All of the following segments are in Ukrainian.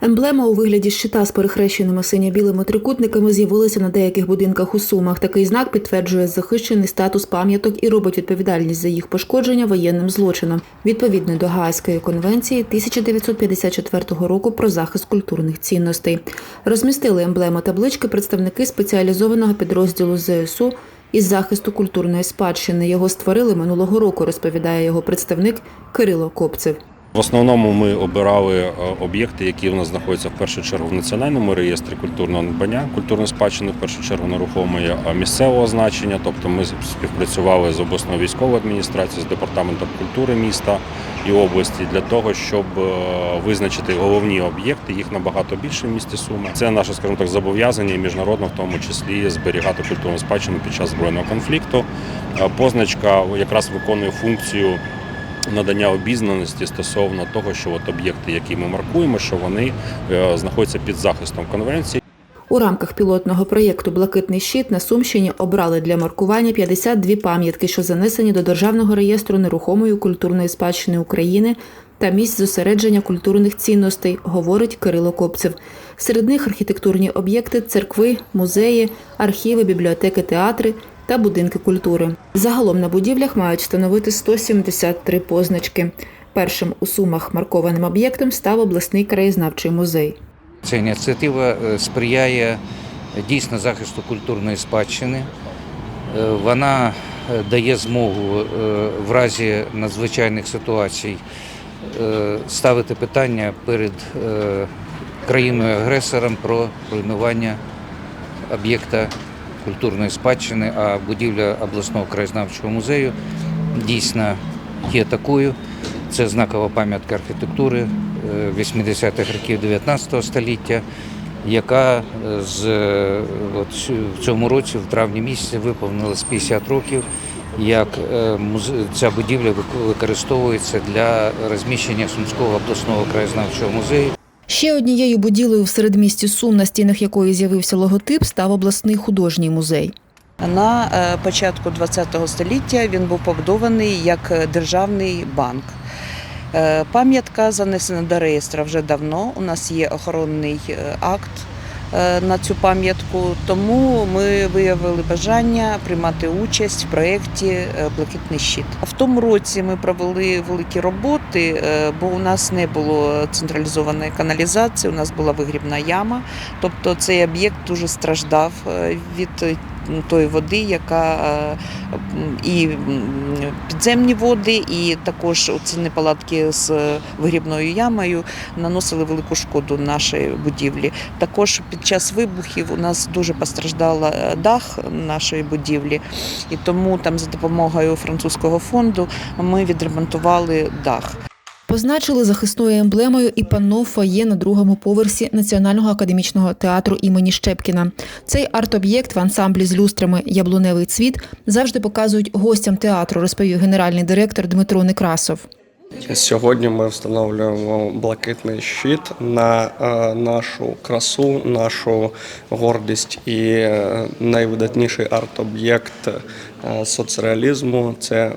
Емблема у вигляді щита з перехрещеними синьо-білими трикутниками з'явилася на деяких будинках у Сумах. Такий знак підтверджує захищений статус пам'яток і робить відповідальність за їх пошкодження воєнним злочином, відповідно до Гаазької конвенції 1954 року про захист культурних цінностей. Розмістили емблему таблички представники спеціалізованого підрозділу ЗСУ із захисту культурної спадщини. Його створили минулого року, розповідає його представник Кирило Копцев. В основному ми обирали е, об'єкти, які в нас знаходяться в першу чергу в національному реєстрі культурного надбання, культурної спадщини, в першу чергу нерухомої місцевого значення. Тобто ми співпрацювали з обласною військовою адміністрацією, з департаментом культури міста і області для того, щоб е, визначити головні об'єкти. Їх набагато більше в місті Суми. Це наше, скажімо так, зобов'язання і міжнародно, в тому числі зберігати культурну спадщину під час збройного конфлікту. Е, Позначка якраз виконує функцію надання обізнаності стосовно того, що от об'єкти, які ми маркуємо, що вони е, знаходяться під захистом конвенції. У рамках пілотного проєкту Блакитний щит на Сумщині обрали для маркування 52 пам'ятки, що занесені до Державного реєстру нерухомої культурної спадщини України та місць зосередження культурних цінностей, говорить Кирило Копцев. Серед них архітектурні об'єкти, церкви, музеї, архіви, бібліотеки, театри та будинки культури. Загалом на будівлях мають встановити 173 позначки. Першим у Сумах маркованим об'єктом став обласний краєзнавчий музей. Ця ініціатива е, сприяє дійсно захисту культурної спадщини. Е, Вона е, дає змогу е, в разі надзвичайних ситуацій е, ставити питання перед е, країною-агресором про руйнування об'єкта культурної спадщини, а будівля обласного краєзнавчого музею дійсно є такою. Це знакова пам'ятка архітектури е, 80-х років 19 століття, яка е, з е, от в цьому році, в травні місяці, виповнилось 50 років, як е, ця будівля використовується для розміщення Сумського обласного краєзнавчого музею. Ще однією будівлею в середмісті Сум, на стінах якої з'явився логотип, став обласний художній музей. На е, початку ХХ століття він був побудований як державний банк. Е, Пам'ятка занесена до реєстра вже давно. У нас є охоронний е, акт на цю пам'ятку, тому ми виявили бажання приймати участь в проєкті е, Блакитний щит. В тому році ми провели великі роботи, е, бо у нас не було централізованої каналізації, у нас була вигрібна яма. Тобто цей об'єкт дуже страждав е, від е, тої води, яка е, і підземні води, і також ці неполадки з вигрібною ямою наносили велику шкоду нашій будівлі. Також під час вибухів у нас дуже постраждала е, дах нашої будівлі, і тому там за допомогою французького фонду ми відремонтували дах. Позначили захисною емблемою і панно фоє на другому поверсі Національного академічного театру імені Щепкіна. Цей арт-об'єкт в ансамблі з люстрами Яблуневий цвіт завжди показують гостям театру, розповів генеральний директор Дмитро Некрасов. Сьогодні ми встановлюємо блакитний щит на е, нашу красу, нашу гордість і е, найвидатніший арт-об'єкт е, соцреалізму це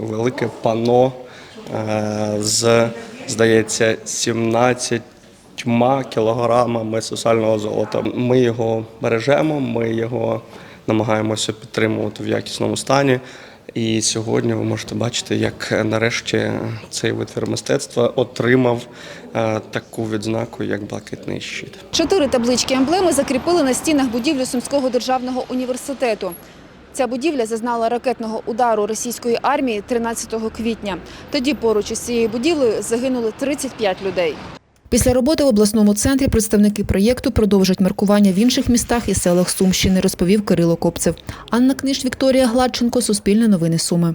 велике пано з, здається, 17 кілограмами сусального золота. Ми його бережемо, ми його намагаємося підтримувати в якісному стані. І сьогодні ви можете бачити, як нарешті цей витвір мистецтва отримав е, таку відзнаку, як блакитний щит. Чотири таблички емблеми закріпили на стінах будівлі Сумського державного університету. Ця будівля зазнала ракетного удару російської армії 13 квітня. Тоді поруч із цією будівлею загинули 35 людей. Після роботи в обласному центрі представники проєкту продовжать маркування в інших містах і селах Сумщини, розповів Кирило Копцев. Анна Книж, Вікторія Гладченко, Суспільне новини Суми.